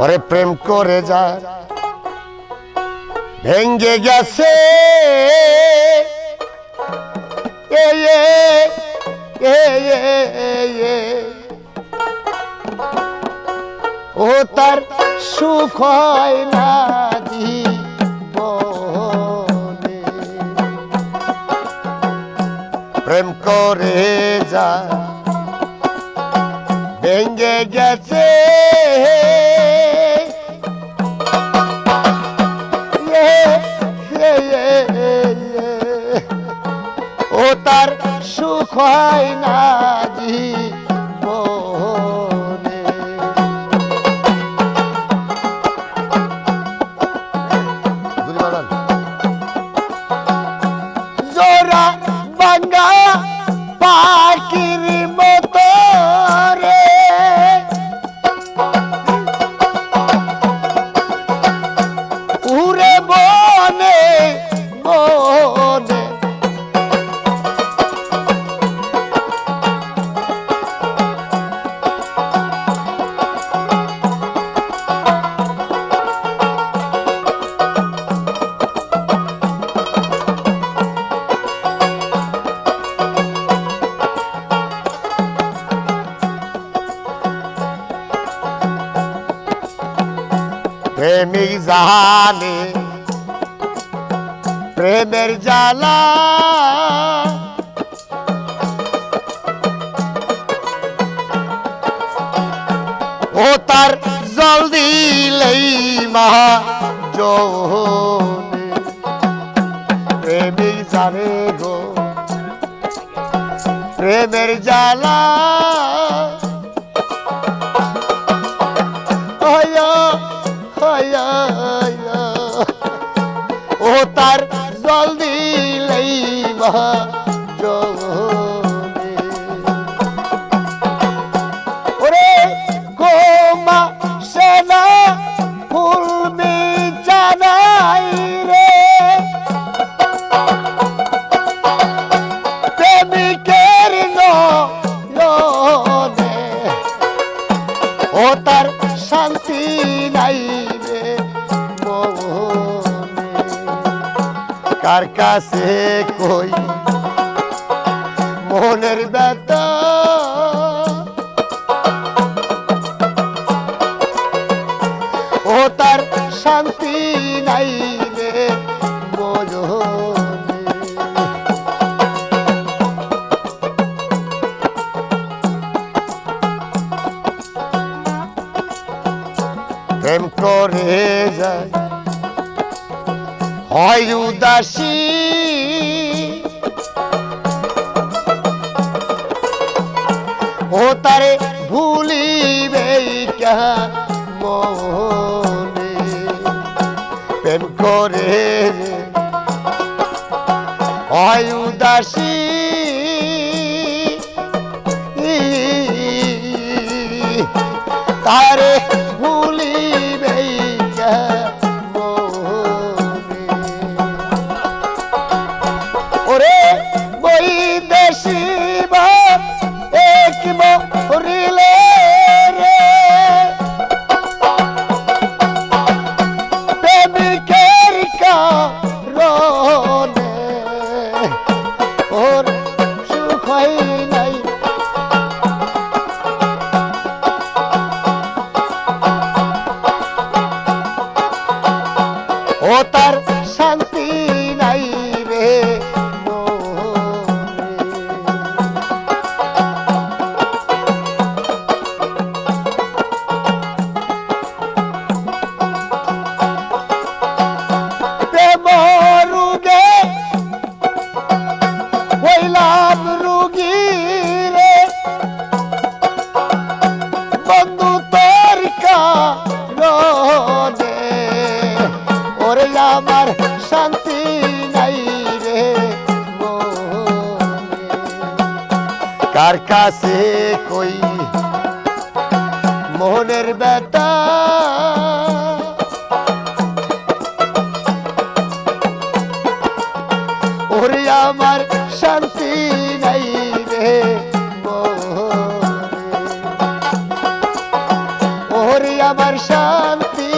ওরে প্রেম করে যা ভেঙ্গে গেছে। ও তার সুখ হয় না প্রেম করে যা। ভেঙ্গে গেছে। ও তার সুখ হয় না জীবনে প্রেমিক জানে প্রেমের জ্বালা। ও তার জল দিলেই মহা জোনে প্রেমিক জানে গো, প্রেমের জ্বালা। জোনে। ওরে গোমা সেনা, ফুল বিছানাই রে প্রেমিকের নয়নে। ও তার শান্তি নাই রে। মনে কার কাছে কই? মনের ব্যথা। ও তার শান্তি নাই রে মনে প্রেম করে যায়। হয় উদাসী। ও তারে ভুলিবে মনে প্রেম করে হয় উদাসী। তারে ভুলিবে কার কাছে কই? মোহনের বেটা ওরে আমার শান্তি নাই রে ওরে আমার শান্তি